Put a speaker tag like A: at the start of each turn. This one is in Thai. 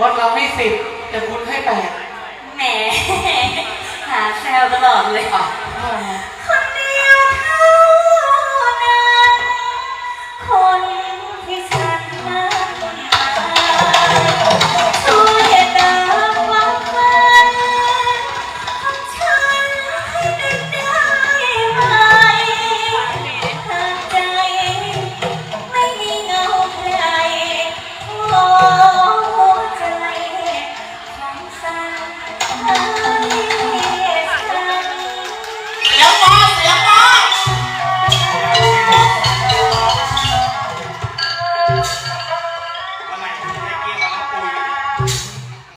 A: ว่าเราให้สิบแต่คุณให้แปด
B: แหม หาแซวตลอดเลย
A: อะ